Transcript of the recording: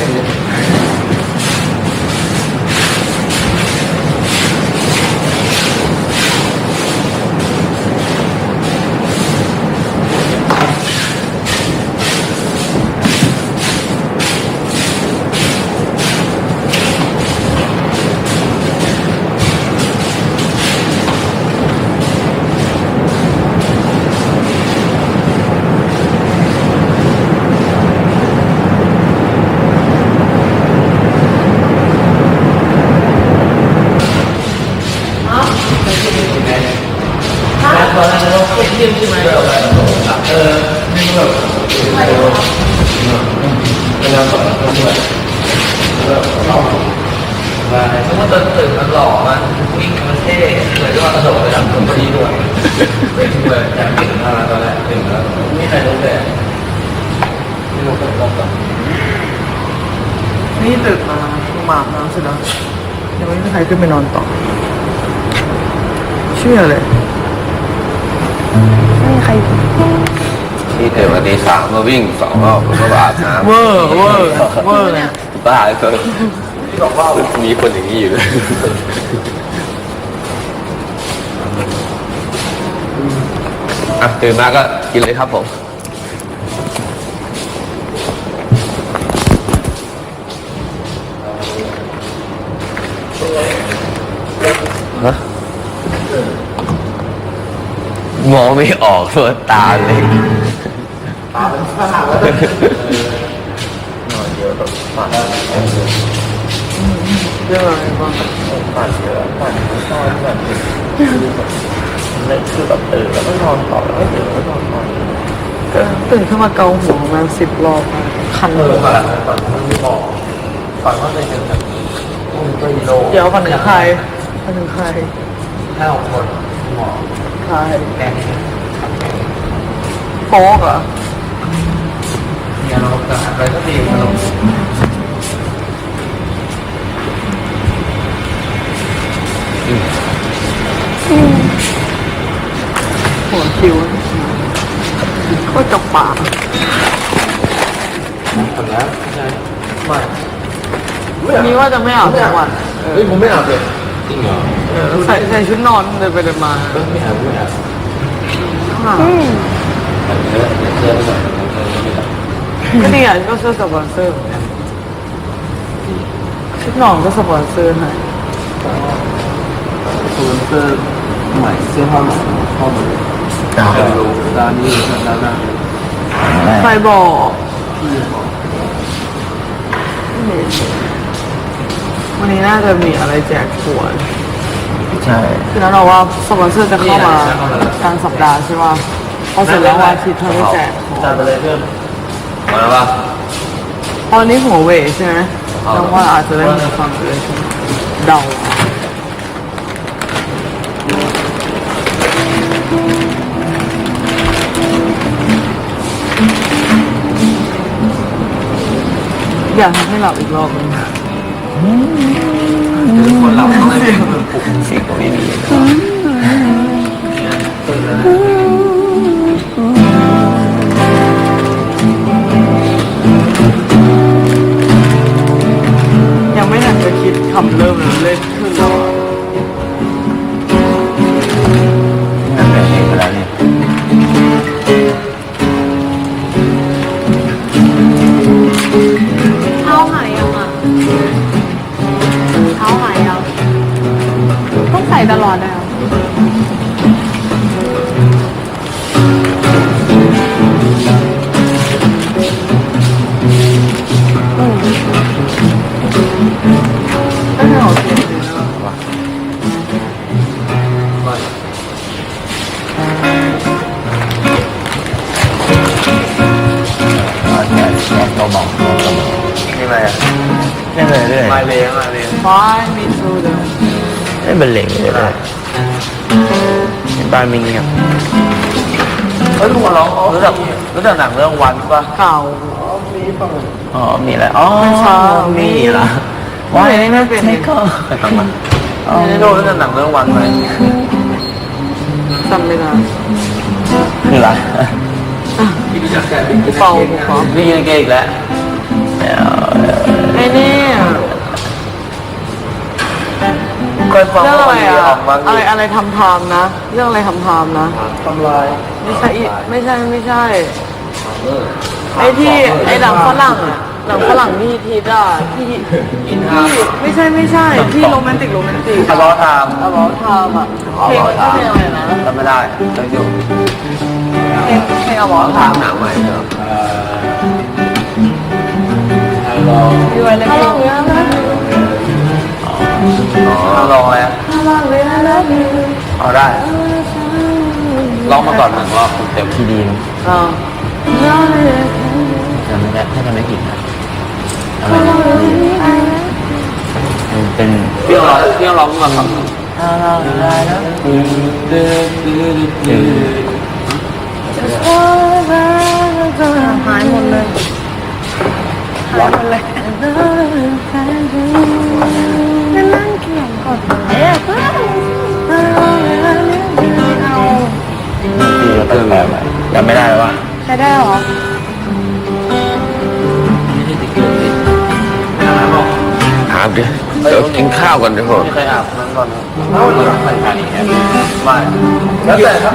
ต ยงใช่ไหมเออนี่แบบเวลาก่อนก็ด้วยแล้วก็มาสมมติตอนตื่นมันหล่อมันวิ่งมันเท่เลยก็กระโดดไปทำคนพอดีด้วยเป็นเลยอยากตื่นมาตอนแรกตื่นแล้วไม่ใครรู้เลยไม่รู้เป็นรอบก่อนนี่ตื่นมาลงมาอาบน้ำเสร็จแล้วยังไม่มีใครขึ้นไปนอนต่อเชื่อเลย ไม่มีใครที่ตื่นมาตีสามมาวิ่งสองรอบแล้วก็อาบน้ำเวอร์เวอร์เวอร์เนี่ยบ้าเลยที่บอกว่ามีคนอย่างนี้อยู่เลยอะตื่นมาก็กินเลยครับผม มองไม่ออกตัวตาเลยตาเป็นฝ้าแล้วหน่อยเดียวแบบปั่นเรื่องอะไรบ้างปั่นเยอะปั่นไม่ชอบแบบคือแบบเล่นคือแบบตื่นแล้วก็นอนต่อแล้วก็ตื่นแล้วก็นอนต่อก็ตื่นขึ้นมาเกาหัวประมาณสิบรอบอะคันเออปั่นปั่นมันไม่บอกปั่นว่าจะเป็นแบบอุ้มไปโลเดี๋ยวพันถึงใครพันถึงใครห้าหกคนหมอ ใครแกงโฟกเหรอเนี่ยเราจะอะไรก็ดีเราหัวคิวก็จับปากทำแล้วใช่ไม่วันนี้ว่าจะไม่อาบทุกวันเฮ้ยผมไม่อาบเลย จริงเหรอเออใส่ใส่ชุดนอนเดินไปเดินมาเออไม่อาบไม่อาบค่ะปั่นเยอะเดี๋ยวเสื้อไม่ใส่เสื้อไม่ใส่ก็นี่อะก็เสื้อสปอนเซอร์เหมือนกันชุดนอนก็สปอนเซอร์ให้ซูนเสื้อใหม่เสื้อผ้าใหม่เข้ามาเลยจะรู้ร้านนี้ร้านนั้นใครบอกพี่บอก วันนี้น่าจะมีอะไรแจกขวดใช่ คือนั้นเราว่าสปอนเซอร์จะเข้ามากลางสัปดาห์ใช่ป่ะพอเสร็จแล้ววันอาทิตย์เธอได้แจกของจัดไปเลยเพิ่มมาแล้วป่ะตอนนี้หัวเว่ยใช่ไหมแต่ว่าอาจจะได้มีฟังเลยใช่ไหมเดาอยากทำให้หลับอีกรอบนึง คนเราต้องเสียงปลุกเสียงก็ไม่มี อดเลยเหรอ ไม่ได้ออกเสียงเลยนะ ไม่ แค่แค่เบาๆ นี่อะไรอ่ะ แค่เรื่อย มาเลยมาเลย Find me through the ๆไม่เป็นเหล่งเลยเลย บ้านมีเงียบเฮ้ยลุงร้องรู้จักรู้จักหนังเรื่องวันป่ะเก่า อ๋อมีอะไรอ๋อไม่ใช่มีเหรอว่าอย่างนี้ไม่เป็นไม่ก็ไปฟังมันนี่โดนรู้จักหนังเรื่องวันไหมจำไม่ได้คืออะไรพี่รู้จักแกบิ๊กเป่าหูฟังพี่กินเกย์อีกแล้วไอ้นี่ เคยฟังเรื่องอะไรออะอกมาอะไรอะไรทำทามนะ เรื่องอะไรทำทามนะ ทำลายไม่ใช่อีไม่ใช่ไม่ใช่ ไอ้ที่ไอ้หนังฝรั่งอะหนังฝรั่งที่ทีอะที่อินที่ฮาไม่ใช่ไม่ใช่ที่โรแมนติกโรแมนติกทะเลาะทามอะบอทามอะเพลงมันชื่อเพลงอะไรนะจำไม่ได้จำอยู่เพลงเพลงอะบอทามหนังใหม่เหรออยู่อะไรเพลง อ๋อลองอะไรอะเอาได้ ลองมาก่อนหนึ่งรอบเต็มที่ดีนอ่าจำไม่ได้ถ้าจำไม่ผิดนะอะไรนะมันเป็นเพี่ยงร้องเพี่ยงร้องมาคำหนึ่งหายหมดเลยหายหมดเลย ที่เราแปลไปจำไม่ได้แล้วว่าใช้ได้เหรออาบดิเดี๋ยวกินข้าวก่อนเดี๋ยวผมไม่เคยอาบน้ำก่อนนะไม่แล้วแต่ครับ